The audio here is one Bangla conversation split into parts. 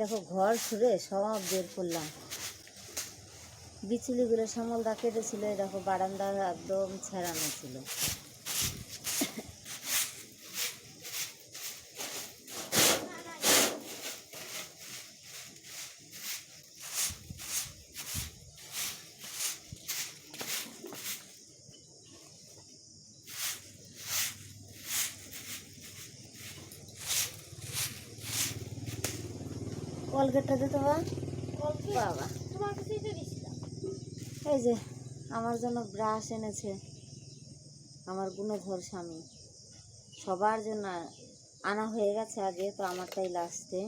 দেখো ঘর সুরে সব বের করলাম। বিচুলিগুলো সমলদা কেটেছিল দেখো বারান্দা একদম ছেঁড়ানো ছিল। কলগেটটা দিতে বাবা। তোমার কাছেই তো দিছিলাম এই যে আমার জন্য ব্রাশ এনেছে। আমার গুণধর স্বামী। সবার জন্য আনা হয়ে গেছে আগে তো আমারটাই লাস্টে।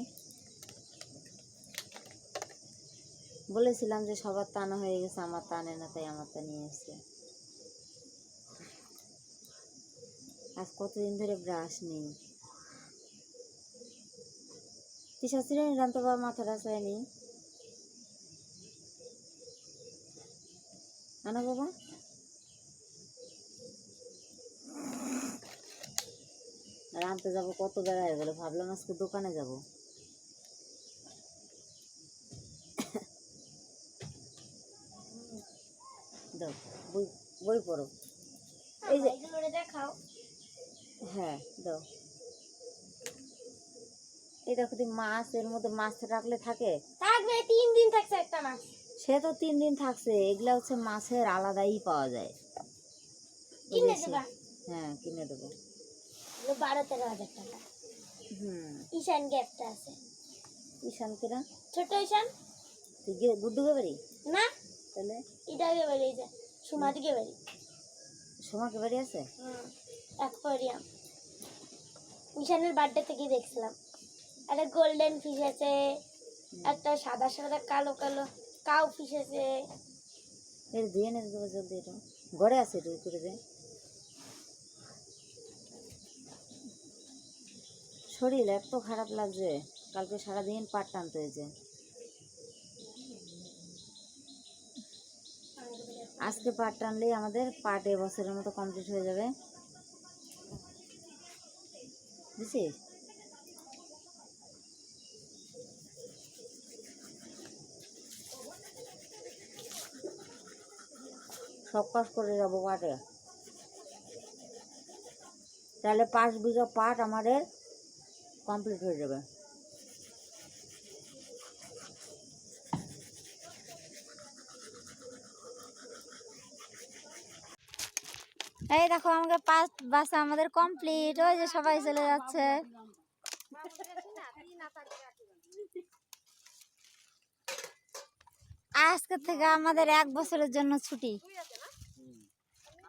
বলেছিলাম যে সবার তা আনা হয়ে গেছে আমার তা আনে না তাই আমার আমারটা নিয়ে এসছে। আজ কতদিন ধরে ব্রাশ নেই। পিসাচিরে জানতে পারব মাথাটা চায়নি আনো বাবা আনতে যাব কত বেড়া হয়ে গেলো ভাবলাম আজকে দোকানে যাব দাও বই বই পড়ো এই যে দেখাও হ্যাঁ দাও। এই দেখো তুমি মাছ এর মধ্যে মাছ রাখলে থাকে? থাকবে তিন দিন থাকছে একটা মাছ। সে তো তিন দিন থাকছে এগুলা হচ্ছে মাছের আলাদাই পাওয়া যায়। কিনে? দেবা? হ্যাঁ কিনে দেবো। এগুলো বারো তেরো হাজার টাকা। হুম। ঈশান গ্যাপটা আছে। ঈশান কিরা ছোট ঈশান? তুই গুড্ডুকে বাড়ি না। তাহলে? এটা গে বাড়ি যা সুমা দিকে বাড়ি সোমাকে বাড়ি আছে? হুম অ্যাকোয়ারিয়াম ঈশানের বার্থডে থেকে দেখছিলাম। একটা গোল্ডেন ফিশ আছে, একটা সাদা সাদা কালো কালো কাউ ফিশ আছে। এর দিয়ে এনে দেবো জলদি এটা। ঘরে আছে তুই করে দে শরীর এত খারাপ লাগছে, কালকে সারাদিন পাট টানতে হয়েছে। আজকে পাট টানলেই আমাদের পাট এবছরের মতো কমপ্লিট হয়ে যাবে। বুঝছিস? সব কাজ করে যাব পাটে তাহলে পাঁচ বিঘা পাট আমাদের কমপ্লিট হয়ে যাবে। এই দেখো আমাকে পাঁচ বাসা আমাদের কমপ্লিট ওই যে সবাই চলে যাচ্ছে। আজকে থেকে আমাদের এক বছরের জন্য ছুটি।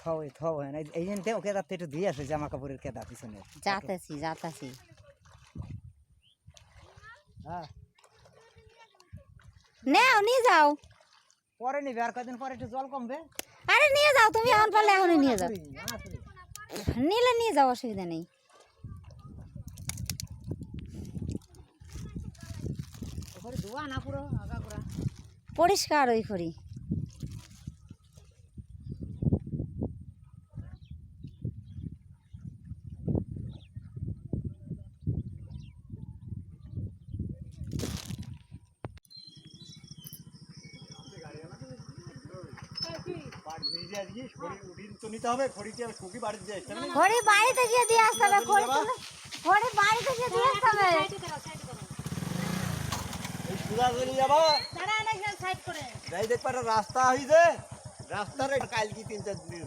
গাড্ডা খাওয়াই খাওয়াই না এই জন্য ওকে রাতে একটু দিয়ে আসে জামা কাপড়ের কেদা পিছনে। যাতেছি যাতেছি। হ্যাঁ নেও নিয়ে যাও। পরে নিবে আর কদিন পরে একটু জল কমবে? আরে নিয়ে যাও তুমি এখন পারলে এখনই নিয়ে যাও। নিলে নিয়ে যাও অসুবিধা নেই। পরিষ্কার ওই করি বাড়িতে গিয়ে দিয়ে আসতে হবে খড়ি বাড়িতে গিয়ে দিয়ে আসতে হবে রাস্তা হইছে রাস্তার কালকে তিন চার দিন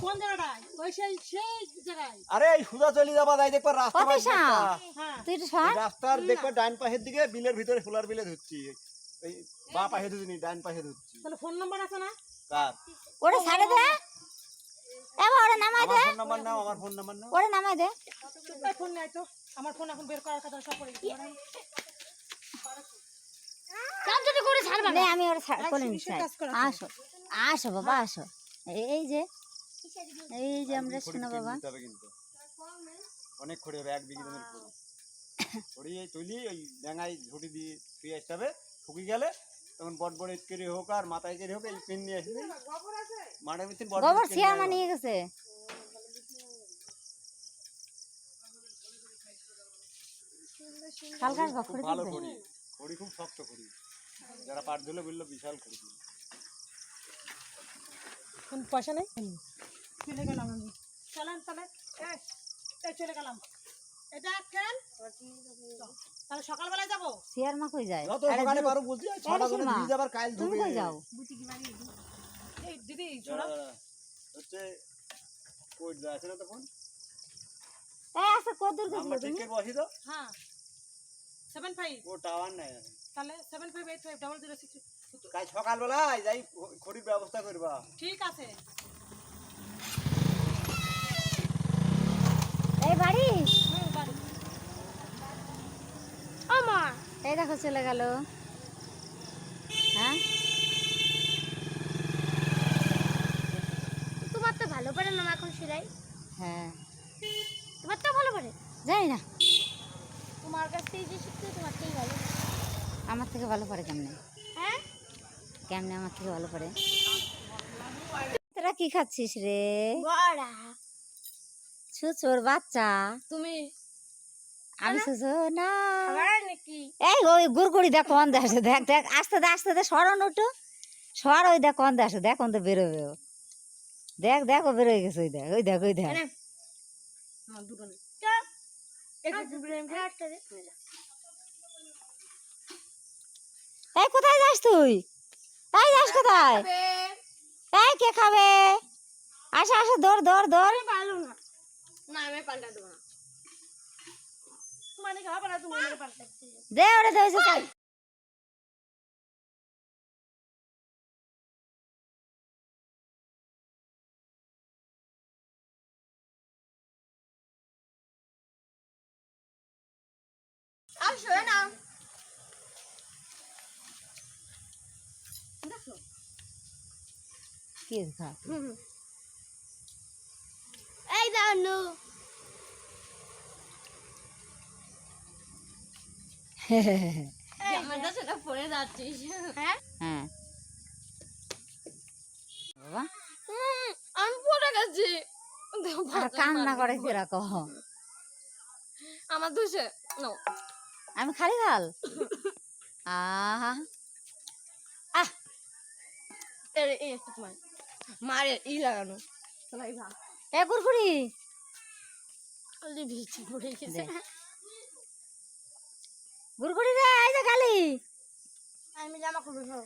কোন জায়গাটায় ওই সেই সেই জায়গায় আরে এই সুদা চলে যাবা যাই দেখবা রাস্তা কত পাশ সাপ? দেখবা। হ্যাঁ তুই একটু সর রাস্তার দেখবা ডান পাশের দিকে বিলের ভিতরে ফুলার বিলে ধরছি এই বা পাশে ধরছি ডান পাশে ধরছি তাহলে ফোন নাম্বার আছে না কার? ওরে ছাড়ে দে। এবার ওরে নামাই দে। আমার ফোন নাম্বার নাও আমার ফোন নাম্বার নাও। ওরে নামাই দে। ফোন নাই তো। আমার ফোন এখন বের করার কথা সব করে চাপ করে ছাড়বা না। আমি ওরা করে আসো আসো বাবা আসো। এই যে এই যে আমরা শোনো বাবা। অনেক খড়ি হবে এক বিঘি জমির খড়ি। খড়ি এই তুলি ওই ডেঙ্গায় ঝুটি দিয়ে শুয়ে আসতে হবে। শুকিয়ে গেলে তখন বট বড় কেড়ে হোক আর মাথায় কেড়ে হোক এই পেন নিয়ে আসবে। ভিতরে বট গোবর শিয়ার মা নিয়ে গেছে। হালকা খুব ভালো তুলবে। খড়ি খুব শক্ত খড়ি যারা পাট দিলে বলল বিশাল খড়ি পয়সা নেই? চলে গেলাম আমি। চলেন তাহলে চলে গেলাম। এটা খেল তাহলে সকালবেলায় যাব? শিয়ার মা কই যায়? যত সকালে পারো বলছি ছটা করে শোনা, যাবার কাল তুমি কই যাও? এই দিদি দাঁড়া, দাঁড়া। হচ্ছে কই আছে না তখন? এই কত দূর গেছিলে তুমি? ঠিক বসি তো। হ্যাঁ সেভেন ফাইভ ও টাওয়ার নাই। তাহলে seven five eight five double zero six কাল সকালবেলায় যাই খড়ির ব্যবস্থা করবা। ঠিক আছে। এই বাড়ি আমা এই দেখো চলে গেল। হ্যাঁ? তোমার তো ভালো পারে না এখন সেলাই? হ্যাঁ। তোমার তো ভালো পারে জানি না। তোমার কাছ থেকে যে শিখতে তোমার থেকেই ভালো। আমার থেকে ভালো পারে কেমনে? হ্যাঁ? কেমনে আমার থেকে ভালো পারে তোরা কি খাচ্ছিস রে? বড়া। ছুচোর বাচ্চা। তুমি আমি ছুচো না। এই ওই গুড়গুড়ি দেখ কন আসে দেখ দেখ আস্তে দে আস্তে দে সরন ওটু সর ওই দেখ কন আসে দেখ কন তো বেরোবে ও। দেখ দেখ ও বেরোয় গেছে ওই দেখ ওই দেখ ওই দেখ। একটা দে। এই কোথায় যাস তুই? এই যাস কোথায়? এই কে খাবে? আসো আসো দৌড় দৌড় দৌড়। না আমি পাল্টা দেবো না। মানে খাওয়া না তুমি পাল্টা দিতে দে ওরে দে ওই যে চাই। আসো না কি হয়েছে খা এই দাও আমার কাছে এটা পড়ে যাচ্ছিস হ্যাঁ? হ্যাঁ। বাবা। আমি পড়ে গেছি। কান্না করে কীরকম আমার দুশে নো আমি খালি গাল আহা। মারে ই লাগানো। এ কুরকুরি! আলি পড়ে গেছে। দে। গুরগুড়ি রে এই গালি আমি জামা খুলবো